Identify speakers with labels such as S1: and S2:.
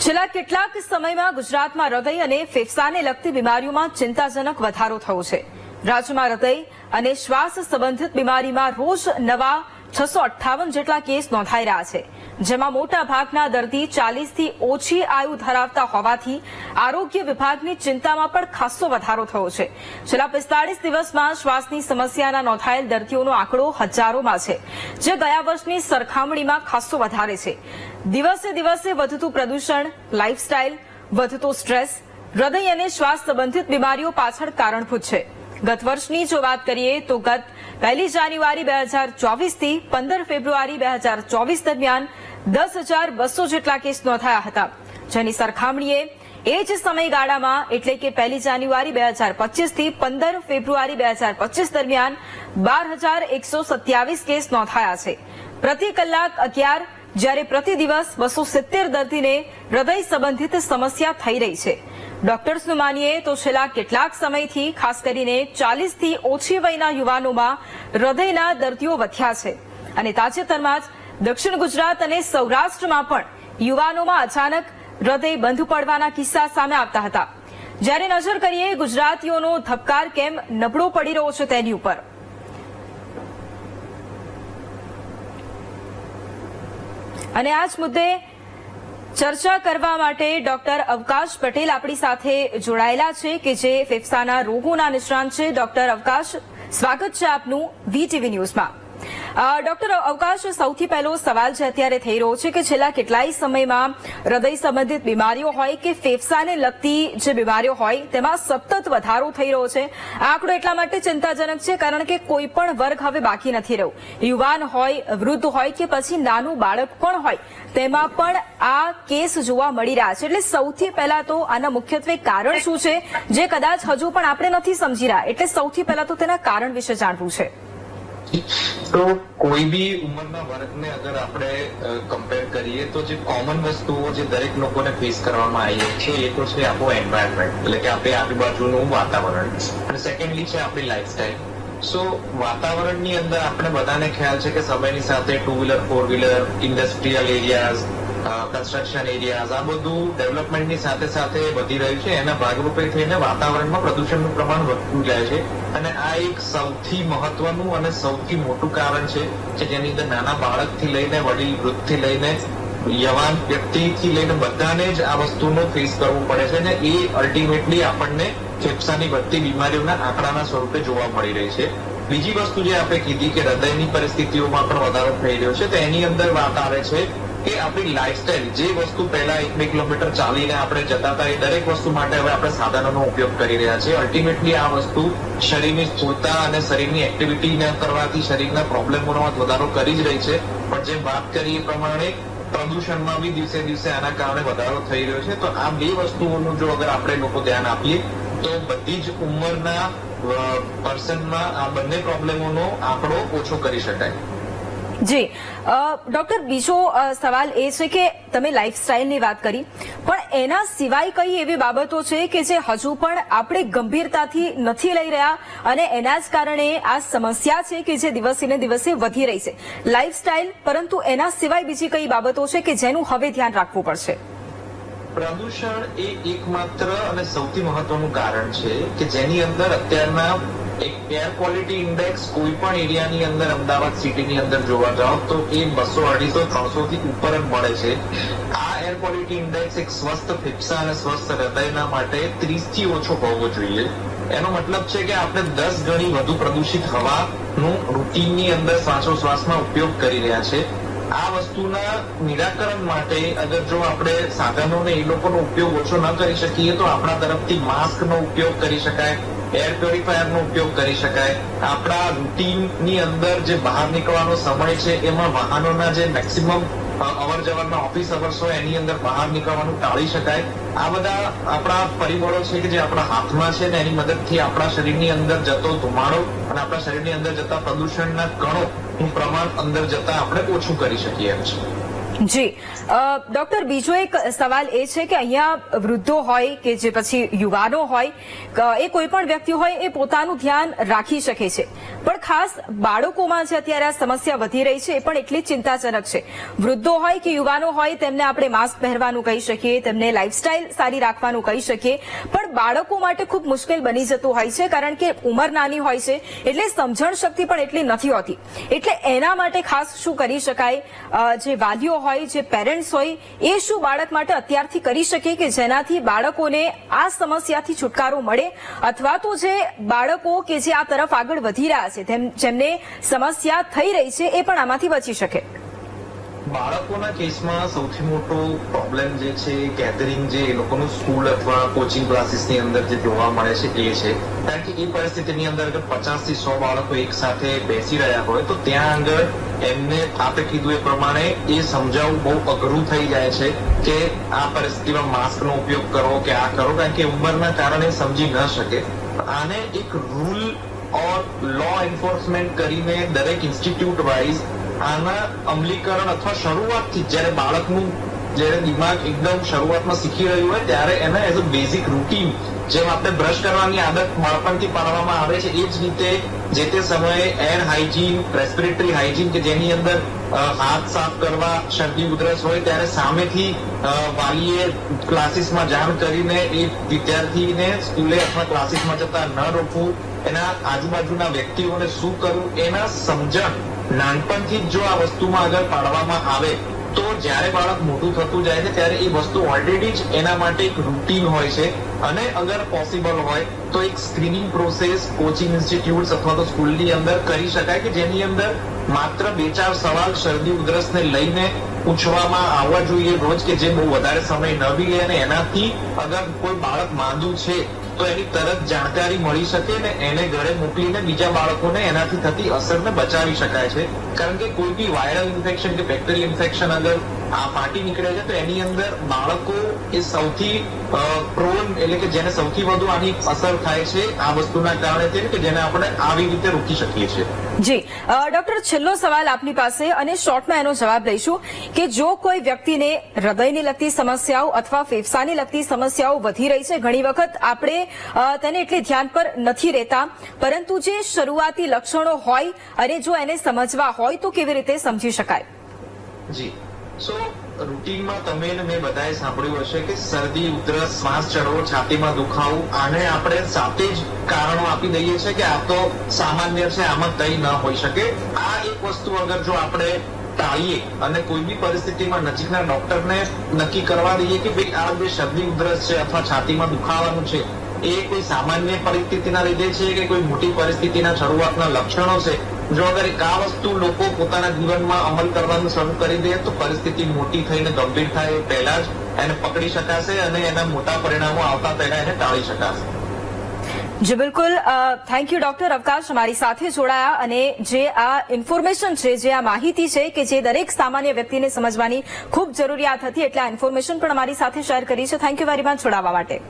S1: છેલ્લા કેટલાક સમયમાં ગુજરાતમાં હૃદય અને ફેફસાને લગતી બીમારીઓમાં ચિંતાજનક વધારો થયો છે. રાજ્યમાં હૃદય અને શ્વાસ સંબંધિત બીમારીમાં રોજ નવા છસો અઠ્ઠાવન જેટલા કેસ નોંધાઈ રહ્યા છે, જેમાં મોટા ભાગના દર્દી ચાલીસથી ઓછી આયુ ધરાવતા હોવાથી આરોગ્ય વિભાગની ચિંતામાં પણ ખાસ્સો વધારો થયો છે. છેલ્લા પિસ્તાળીસ દિવસમાં શ્વાસની સમસ્યાના નોંધાયેલ દર્દીઓનો આંકડો હજારોમાં છે, જે ગયા વર્ષની સરખામણીમાં ખાસ્સો વધારે છે. દિવસે દિવસે વધતું પ્રદૂષણ લાઇફસ્ટાઇલ વધતો સ્ટ્રેસ હૃદય અને શ્વાસ સંબંધિત બીમારીઓ પાછળ કારણભૂત છે. ગત વર્ષની જો વાત કરીએ તો ગત પહેલી જાન્યુઆરી બે હજાર ચોવીસથી પંદર ફેબ્રુઆરી બે હજાર ચોવીસ દરમિયાન દસ હજાર બસો જેટલા કેસ નોંધાયા હતા. જેની સરખામણીએ એ જ સમયગાળામાં એટલે કે પહેલી જાન્યુઆરી બે હજાર પચીસથી પંદર ફેબ્રુઆરી બે હજાર પચીસ દરમિયાન બાર હજાર એકસો સત્યાવીસ કેસ નોંધાયા છે. પ્રતિ કલાક અગિયાર જ્યારે પ્રતિ દિવસ બસો સિત્તેર દર્દીને હૃદય સંબંધિત સમસ્યા થઈ રહી છે. ડોક્ટર્સનું માનીએ તો છેલ્લા કેટલાક સમયથી ખાસ કરીને ચાલીસથી ઓછી વયના યુવાનોમાં હૃદયના દર્દીઓ વધ્યા છે. અને તાજેતરમાં જ દક્ષિણ ગુજરાત અને સૌરાષ્ટ્રમાં પણ યુવાનોમાં અચાનક હૃદય બંધ પડવાના કિસ્સા સામે આવતા હતા. જ્યારે નજર કરીએ ગુજરાતીઓનો ધબકાર કેમ નબળો પડી રહ્યો છે તેની ઉપર અને આ જ મુદ્દે ચર્ચા કરવા માટે ડોક્ટર અવકાશ પટેલ આપણી સાથે જોડાયેલા છે કે જે ફેફસાના રોગોના નિષ્ણાંત છે. ડોક્ટર અવકાશ, સ્વાગત છે આપનું વીટીવી ન્યૂઝમાં. ડોક્ટર, અવકાશ સૌથી પહેલો સવાલ છે અત્યારે થઈ રહ્યો છે કે છેલ્લા કેટલાય સમયમાં હૃદય સંબંધિત બીમારીઓ હોય કે ફેફસાને લગતી જે બીમારીઓ હોય તેમાં સતત વધારો થઈ રહ્યો છે. આંકડો એટલા માટે ચિંતાજનક છે કારણ કે કોઈ પણ વર્ગ હવે બાકી નથી રહ્યો. યુવાન હોય, વૃદ્ધ હોય કે પછી નાનું બાળક પણ હોય, તેમાં પણ આ કેસ જોવા મળી રહ્યા છે. એટલે સૌથી પહેલા તો આના મુખ્યત્વે કારણ શું છે? જે કદાચ હજુ પણ આપણે નથી સમજી રહ્યા. એટલે સૌથી પહેલા તો તેના કારણ વિશે જાણવું છે.
S2: તો કોઈ બી ઉંમરના વર્ગને અગર આપણે કમ્પેર કરીએ તો જે કોમન વસ્તુઓ જે દરેક લોકોને ફેસ કરવામાં આવી છે, એ તો છે આપણું એન્વાયરમેન્ટ એટલે કે આપણે આજુબાજુનું વાતાવરણ. અને સેકન્ડલી છે આપણી લાઈફસ્ટાઈલ સો વાતાવરણની અંદર આપણે બધાને ખ્યાલ છે કે સમયની સાથે two wheeler four wheeler industrial areas construction areas આ બધું ડેવલપમેન્ટની સાથે સાથે વધી રહ્યું છે. એના ભાગરૂપે થઈને વાતાવરણમાં પ્રદૂષણનું પ્રમાણ વધતું જાય છે. અને આ એક સૌથી મહત્વનું અને સૌથી મોટું કારણ છે કે જેની અંદર નાના બાળકથી લઈને વડીલ વૃદ્ધથી લઈને યવાન વ્યક્તિથી લઈને બધાને જ આ વસ્તુનો ફેસ કરવું પડે છે અને એ અલ્ટિમેટલી આપણને ફેફસાની વધતી બીમારીઓના આંકડાના સ્વરૂપે જોવા મળી રહી છે. બીજી વસ્તુ જે આપણે કીધી કે હૃદયની પરિસ્થિતિઓમાં પણ વધારો થઈ રહ્યો છે, તો એની અંદર વાત આવે છે કે આપણી લાઈફસ્ટાઈલ જે વસ્તુ પહેલા એક બે કિલોમીટર ચાલીને આપણે જતા હતા, એ દરેક વસ્તુ માટે હવે આપણે સાધનોનો ઉપયોગ કરી રહ્યા છીએ. અલ્ટિમેટલી આ વસ્તુ શરીરની સ્થૂળતા અને શરીરની એક્ટિવિટી ન કરવાથી શરીરના પ્રોબ્લેમોમાં વધારો કરી જ રહી છે. પણ જેમ વાત કરી એ પ્રમાણે પ્રદૂષણમાં બી દિવસે દિવસે આના કારણે વધારો થઈ રહ્યો છે. તો આ બે વસ્તુઓનું જો અગર આપણે લોકો ધ્યાન આપીએ, તો બધી જ ઉંમરના પર્સનમાં આ બંને પ્રોબ્લેમોનો આંકડો ઓછો કરી શકાય.
S1: જી. ડોક્ટર, બીજો સવાલ એ છે કે તમે લાઇફસ્ટાઇલની વાત કરી, પણ એના સિવાય કઈ એવી બાબતો છે કે જે હજુ પણ આપણે ગંભીરતાથી નથી લઈ રહ્યા અને એના જ કારણે આ સમસ્યા છે કે જે દિવસે ને દિવસે વધી રહી છે. લાઇફસ્ટાઇલ પરંતુ એના સિવાય બીજી કઈ બાબતો છે કે જેનું હવે ધ્યાન રાખવું પડશે?
S2: પ્રદૂષણ એ એકમાત્ર અને સૌથી મહત્વનું કારણ છે કે જેની અંદર અત્યારના એક એર ક્વોલિટી ઇન્ડેક્સ કોઈ પણ એરિયાની અંદર અમદાવાદ સિટીની અંદર જોવા જાઓ તો એ બસો અઢીસો ત્રણસો થી ઉપર જ મળે છે. આ એર ક્વોલિટી ઇન્ડેક્સ એક સ્વસ્થ ફેફસા અને સ્વસ્થ હૃદયના માટે ત્રીસથી ઓછો હોવો જોઈએ. એનો મતલબ છે કે આપણે દસ ગણી વધુ પ્રદૂષિત હવાનું રૂટીનની અંદર શ્વાસોશ્વાસમાં ઉપયોગ કરી રહ્યા છે. આ વસ્તુના નિરાકરણ માટે અગર જો આપણે સાધનોને એ લોકોનો ઉપયોગ ઓછો ન કરી શકીએ તો આપણા તરફથી માસ્કનો ઉપયોગ કરી શકાય. એર પ્યોરિફાયરનો ઉપયોગ કરી શકાય. આપણા રૂટીનની અંદર જે બહાર નીકળવાનો સમય છે, એમાં વાહનોના જે મેક્સિમમ અવર જવરના ઓફિસ અવર્સ હોય, એની અંદર બહાર નીકળવાનું ટાળી શકાય. આ બધા આપણા પરિબળો છે કે જે આપણા હાથમાં છે ને એની મદદથી આપણા શરીરની અંદર જતો ધુમાડો અને આપણા શરીરની અંદર જતા પ્રદૂષણના કણો નું પ્રમાણ અંદર જતા આપણે ઓછું કરી શકીએ એમ છે.
S1: જી. ડોક્ટર, બીજો એક સવાલ એ છે કે અહીંયા વૃદ્ધો હોય કે જે પછી યુવાનો હોય એ કોઈ પણ વ્યક્તિ હોય એ પોતાનું ધ્યાન રાખી શકે છે. પણ ખાસ બાળકોમાં જે અત્યારે આ સમસ્યા વધી રહી છે એ પણ એટલી જ ચિંતાજનક છે. વૃદ્ધો હોય કે યુવાનો હોય તેમને આપણે માસ્ક પહેરવાનું કહી શકીએ, તેમને લાઇફસ્ટાઇલ સારી રાખવાનું કહી શકીએ, પણ બાળકો માટે ખૂબ મુશ્કેલ બની જતું હોય છે કારણ કે ઉંમર નાની હોય છે એટલે સમજણ શક્તિ પણ એટલી નથી હોતી. એટલે એના માટે ખાસ શું કરી શકાય? જે વાલીઓ હોય જે પેરેન્ટ્સ હોય, એ શું બાળક માટે અત્યારથી કરી શકે કે જેનાથી બાળકોને આ સમસ્યાથી છુટકારો મળે? અથવા તો જે બાળકો કે જે આ તરફ આગળ વધી રહ્યા છે જેમને સમસ્યા થઈ રહી છે, એ પણ આમાંથી બચી શકે.
S2: બાળકોના કેસમાં સૌથી મોટો પ્રોબ્લેમ જે છે ગેધરિંગ જે એ લોકોનું સ્કૂલ અથવા કોચિંગ ક્લાસીસની અંદર જે જોવા મળે છે એ છે. કારણ કે એ પરિસ્થિતિની અંદર અગર પચાસથી સો બાળકો એક સાથે બેસી રહ્યા હોય, તો ત્યાં આગળ એમને આપે કીધું એ પ્રમાણે એ સમજાવવું બહુ અઘરું થઈ જાય છે કે આ પરિસ્થિતિમાં માસ્કનો ઉપયોગ કરો કે આ કરો, કારણ કે ઉંમરના કારણે સમજી ન શકે. આને એક રૂલ ઓર લો એન્ફોર્સમેન્ટ કરીને દરેક ઇન્સ્ટિટ્યૂટ વાઇઝ આના અમલીકરણ અથવા શરૂઆતથી જ્યારે બાળકનું જ્યારે દિમાગ એકદમ શરૂઆતમાં શીખી રહ્યું હોય, ત્યારે એને એઝ અ બેઝિક રૂટીન જેમ આપણે બ્રશ કરવાની આદત બાળપણથી પાડવામાં આવે છે, એ જ રીતે જે તે સમયે એર હાઇજીન રેસ્પિરેટરી હાઇજીન કે જેની અંદર હાથ સાફ કરવા, શરદી ઉધરસ હોય, ત્યારે સામેથી વાલીએ ક્લાસીસમાં જાણ કરીને એ વિદ્યાર્થીને સ્કૂલે અથવા ક્લાસીસમાં જતા ન રોકવું, એના આજુબાજુના વ્યક્તિઓને શું કરવું, એના સમજણ નાનપણથી જ જો આ વસ્તુમાં આગળ પાડવામાં આવે, તો જ્યારે બાળક મોટું થતું જાય છે, ત્યારે એ વસ્તુ ઓલરેડી જ એના માટે એક રૂટીન હોય છે. અને અગર પોસિબલ હોય, તો એક સ્ક્રીનિંગ પ્રોસેસ કોચિંગ ઇન્સ્ટિટ્યૂટ અથવા તો સ્કૂલની અંદર કરી શકાય કે જેની અંદર માત્ર બે ચાર સવાલ શરદી ઉધરસને લઈને પૂછવામાં આવવા જોઈએ રોજ કે જે બહુ વધારે સમય ન બી લે અને એનાથી અગર કોઈ બાળક માંદું છે તો એની તરત જાણકારી મળી શકે ને એને ઘરે મોકલીને બીજા બાળકોને એનાથી થતી અસરને બચાવી શકાય છે. કારણ કે કોઈ બી વાયરલ ઇન્ફેક્શન કે બેક્ટેરિયલ ઇન્ફેક્શન અગર આ ફાટી નીકળે છે તો એની અંદર બાળકો એ સૌથી પ્રોન એટલે કે જેને સૌથી વધુ આની અસર થાય છે આ વસ્તુના કારણે છે કે જેને આપણે આવી રીતે રોકી શકીએ છીએ.
S1: જી ડોક્ટર છેલ્લો સવાલ આપની પાસે અને શોર્ટમાં એનો જવાબ લઈશું કે જો કોઈ વ્યક્તિને હૃદયની લગતી સમસ્યાઓ અથવા ફેફસાની લગતી સમસ્યાઓ વધી રહી છે ઘણી વખત આપણે તેને એટલી ધ્યાન પર નથી રહેતા પરંતુ જે શરૂઆતી લક્ષણો હોય અને જો એને સમજવા હોય તો કેવી રીતે સમજી શકાય?
S2: જી. સો રૂટીનમાં તમે ને મેં બધાએ સાંભળ્યું હશે કે શરદી, ઉધરસ શ્વાસ ચડવો છાતીમાં દુખાવું, આને આપણે સાથે જ કારણો આપી દઈએ છીએ કે આ તો સામાન્ય છે, આમાં કંઈ ન હોઈ શકે. આ એક વસ્તુ અગર જો આપણે ટાળીએ અને કોઈ બી પરિસ્થિતિમાં નજીકના ડોક્ટરને નક્કી કરવા દઈએ કે ભાઈ આ જે શરદી, ઉધરસ છે અથવા છાતીમાં દુખાવાનું છે, એ કોઈ સામાન્ય પરિસ્થિતિના લીધે છે કે કોઈ મોટી પરિસ્થિતિના શરૂઆતના લક્ષણો છે જો અગર આ વસ્તુ લોકો પોતાના જીવનમાં અમલ કરવાનું શરૂ કરી દે, તો પરિસ્થિતિ મોટી થઈને ગંભીર થાય પહેલા જ એને પકડી શકાશે અને એના મોટા પરિણામો આવતા પહેલા એને ટાળી શકાશે.
S1: જી, બિલકુલ. થેન્ક યુ ડોક્ટર અવકાશ અમારી સાથે જોડાયા અને જે આ ઇન્ફોર્મેશન છે, જે આ માહિતી છે કે જે દરેક સામાન્ય વ્યક્તિને સમજવાની ખૂબ જરૂરિયાત હતી, એટલે આ ઇન્ફોર્મેશન પણ અમારી સાથે શેર કરી છે. થેન્ક યુ વેરી મચ જોડાવા માટે.